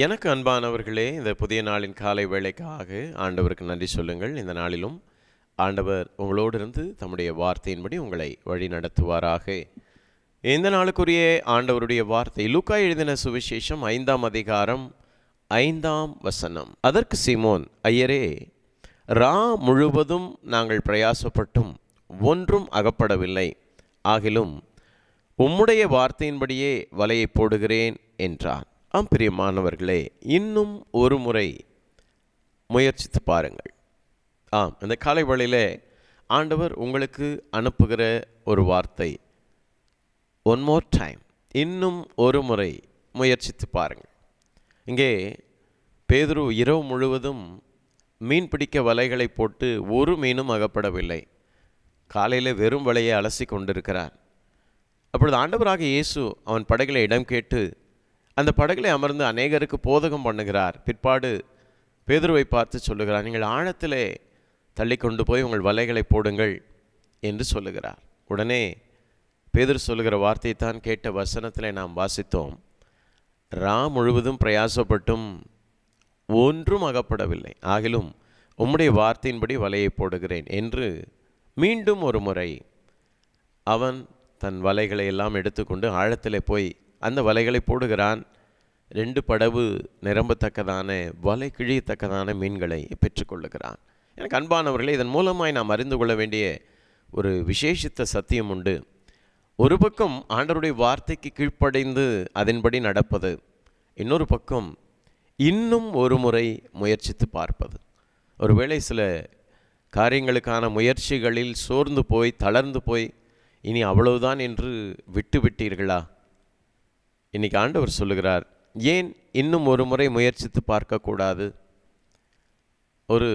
எனக்கு அன்பானவர்களே இந்த புதிய நாளின் காலை வேளைக்காக ஆண்டவருக்கு நன்றி சொல்லுங்கள். இந்த நாளிலும் ஆண்டவர் உங்களோடு இருந்து தம்முடைய வார்த்தையின்படி உங்களை வழி நடத்துவாராக. இந்த நாளுக்குரிய ஆண்டவருடைய வார்த்தை லூக்கா எழுதின சுவிசேஷம் ஐந்தாம் அதிகாரம் ஐந்தாம் வசனம். அதற்கு சீமோன் ஐயரே ரா முழுவதும் நாங்கள் பிரயாசப்பட்டும் ஒன்றும் அகப்படவில்லை. ஆகிலும் உம்முடைய வார்த்தையின்படியே வலையை போடுகிறேன் என்றான். ஆம்பிரியமானவர்களே இன்னும் ஒரு முறை முயற்சித்து பாருங்கள். ஆம் இந்த காலை வழியில் ஆண்டவர் உங்களுக்கு அனுப்புகிற ஒரு வார்த்தை. ஒன் மோர் டைம் இன்னும் ஒரு முறை முயற்சித்து பாருங்கள். இங்கே பேதுரு இரவு முழுவதும் மீன் பிடிக்க வலைகளை போட்டு ஒரு மீனும் அகப்படவில்லை. காலையில் வெறும் வலையை அலசி கொண்டிருக்கிறார். அப்பொழுது ஆண்டவராக இயேசு அவன் படகில் இடம் கேட்டு அந்த படகிலே அமர்ந்து அநேகருக்கு போதகம் பண்ணுகிறார். பிற்பாடு பேதுருவை பார்த்து சொல்லுகிறார் நீங்கள் ஆழத்திலே தள்ளி கொண்டு போய் உங்கள் வலைகளை போடுங்கள் என்று சொல்லுகிறார். உடனே பேதுரு சொல்லுகிற வார்த்தையை தான் கேட்ட வசனத்தில் நாம் வாசித்தோம். ரா முழுவதும் பிரயாசப்பட்டும் ஒன்றும் அகப்படவில்லை. ஆகிலும் உம்முடைய வார்த்தையின்படி வலையை போடுகிறேன் என்று மீண்டும் ஒரு முறை அவன் தன் வலைகளை எல்லாம் எடுத்துக்கொண்டு ஆழத்திலே போய் அந்த வலைகளை போடுகிறான். ரெண்டு படவு நிரம்பத்தக்கதான வலை கிழியத்தக்கதான மீன்களை பெற்றுக்கொள்ளுகிறான். எனக்கு அன்பானவர்களே இதன் மூலமாய் நாம் அறிந்து கொள்ள வேண்டிய ஒரு விசேஷித்த சத்தியம் உண்டு. ஒரு பக்கம் ஆண்டவருடைய வார்த்தைக்கு கீழ்ப்படைந்து அதன்படி நடப்பது இன்னொரு பக்கம் இன்னும் ஒரு முறை முயற்சித்து பார்ப்பது. ஒருவேளை சில காரியங்களுக்கான முயற்சிகளில் சோர்ந்து போய் தளர்ந்து போய் இனி அவ்வளவுதான் என்று விட்டு விட்டீர்களா இன்னைக்கு ஆண்டவர் சொல்லுகிறார் ஏன் இன்னும் ஒரு முறை முயற்சித்து பார்க்கக்கூடாது? ஒரு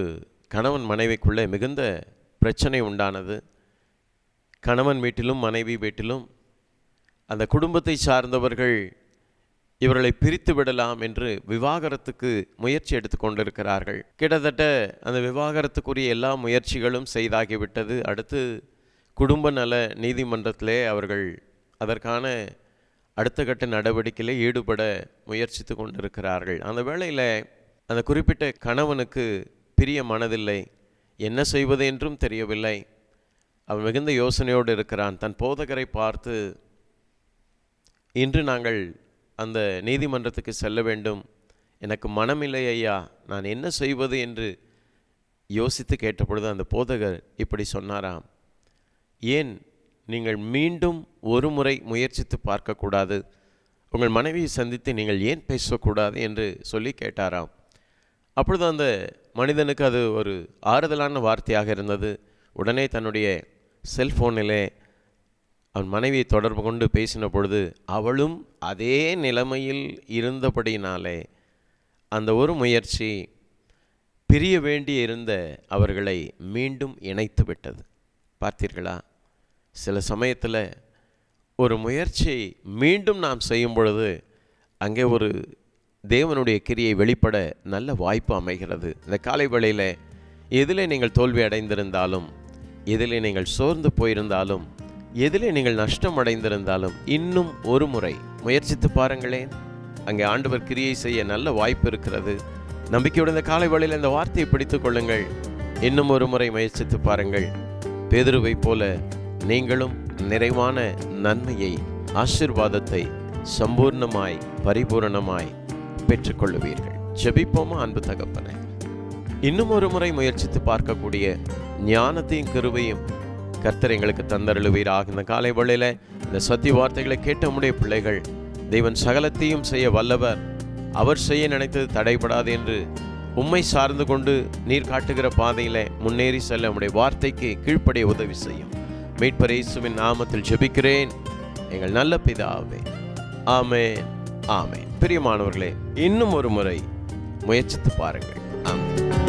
கணவன் மனைவிக்குள்ளே மிகுந்த பிரச்சனை உண்டானது. கணவன் வீட்டிலும் மனைவி வீட்டிலும் அந்த குடும்பத்தை சார்ந்தவர்கள் இவர்களை பிரித்து விடலாம் என்று விவாகரத்துக்கு முயற்சி எடுத்து கொண்டிருக்கிறார்கள். கிட்டத்தட்ட அந்த விவாகரத்துக்குரிய எல்லா முயற்சிகளும் செய்தாகிவிட்டது. அடுத்து குடும்ப நல நீதிமன்றத்திலே அவர்கள் அதற்கான அடுத்த கட்ட நடவடிக்கையில் ஈடுபட முயற்சித்து கொண்டிருக்கிறார்கள். அந்த வேளையில் அந்த குறிப்பிட்ட கணவனுக்கு பிரிய மனதில்லை. என்ன செய்வது என்றும் தெரியவில்லை. அவன் மிகுந்த யோசனையோடு இருக்கிறான். தன் போதகரை பார்த்து இன்று நாங்கள் அந்த நீதிமன்றத்துக்கு செல்ல வேண்டும். எனக்கு மனமில்லை ஐயா. நான் என்ன செய்வது? என்று யோசித்து கேட்டபொழுது அந்த போதகர் இப்படி சொன்னாராம். ஏன் நீங்கள் மீண்டும் ஒரு முறை முயற்சித்து பார்க்கக்கூடாது. உங்கள் மனைவியை சந்தித்து நீங்கள் ஏன் பேசக்கூடாது என்று சொல்லி கேட்டாராம். அப்பொழுது அந்த மனிதனுக்கு அது ஒரு ஆறுதலான வார்த்தையாக இருந்தது. உடனே தன்னுடைய செல்ஃபோனிலே அவன் மனைவியை தொடர்பு கொண்டு பேசின பொழுது அவளும் அதே நிலைமையில் இருந்தபடினாலே அந்த ஒரு முயற்சி பிரிய வேண்டியிருந்த அவர்களை மீண்டும் இணைத்து விட்டது பார்த்தீர்களா? சில சமயத்தில் ஒரு முயற்சியை மீண்டும் நாம் செய்யும் பொழுது அங்கே ஒரு தேவனுடைய கிரியை வெளிப்பட நல்ல வாய்ப்பு அமைகிறது. இந்த காலை வேளையில் எதிலே நீங்கள் தோல்வி அடைந்திருந்தாலும் எதிலே நீங்கள் சோர்ந்து போயிருந்தாலும் எதிலே நீங்கள் நஷ்டம் அடைந்திருந்தாலும் இன்னும் ஒரு முறை முயற்சித்து பாருங்களேன். அங்கே ஆண்டவர் கிரியை செய்ய நல்ல வாய்ப்பு இருக்கிறது. நம்பிக்கையுடன் இந்த காலை வேளையில் இந்த வார்த்தையை பிடித்துக் கொள்ளுங்கள். இன்னும் ஒரு முறை முயற்சித்து பாருங்கள். பேதுருவை போல நீங்களும் நிறைவான நன்மையை ஆசிர்வாதத்தை சம்பூர்ணமாய் பரிபூரணமாய் பெற்றுக்கொள்ளுவீர்கள். ஜெபிப்போமா அன்பு தகப்பனே? இன்னும் ஒரு முறை முயற்சித்து பார்க்கக்கூடிய ஞானத்தையும் கருவையும் கர்த்தர் எங்களுக்கு தந்தருளுவீராக. இந்த காலை வேளையில் இந்த சத்திய வார்த்தைகளை கேட்ட முடிய பிள்ளைகள் தெய்வன் சகலத்தையும் செய்ய வல்லவர். அவர் செய்ய நினைத்தது தடைபடாது என்று உம்மை சார்ந்து கொண்டு நீர் காட்டுகிற பாதையில முன்னேறி செல்ல உம்முடைய வார்த்தைக்கு கீழ்ப்படைய உதவி செய்யும். மீட்பர் இயேசுவின் நாமத்தில் ஜெபிக்கிறேன். எங்கள் நல்ல பிதாவே. ஆமென். ஆமென். பிரியமானவர்களே இன்னும் ஒரு முறை முயற்சித்து பாருங்கள். ஆமென்.